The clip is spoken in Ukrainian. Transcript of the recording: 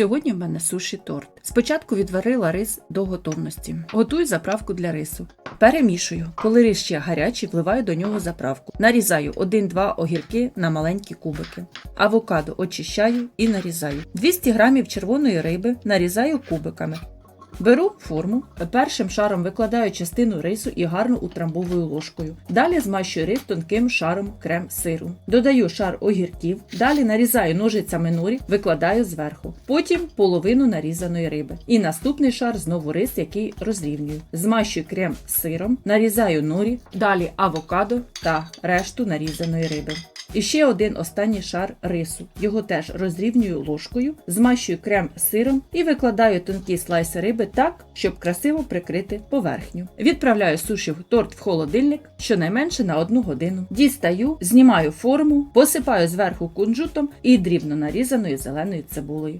Сьогодні в мене суші торт. Спочатку відварила рис до готовності. Готую заправку для рису. Перемішую. Коли рис ще гарячий, вливаю до нього заправку. Нарізаю 1-2 огірки на маленькі кубики. Авокадо очищаю і нарізаю. 200 грамів червоної риби нарізаю кубиками. Беру форму, першим шаром викладаю частину рису і гарно утрамбовую ложкою. Далі змащую рис тонким шаром крем-сиру. Додаю шар огірків, далі нарізаю ножицями норі, викладаю зверху. Потім половину нарізаної риби. І наступний шар знову рис, який розрівнюю. Змащую крем сиром, нарізаю норі, далі авокадо та решту нарізаної риби. І ще один останній шар рису. Його теж розрівнюю ложкою, змащую крем сиром і викладаю тонкі слайси риби так, щоб красиво прикрити поверхню. Відправляю суші торт в холодильник щонайменше на одну годину. Дістаю, знімаю форму, посипаю зверху кунжутом і дрібно нарізаною зеленою цибулею.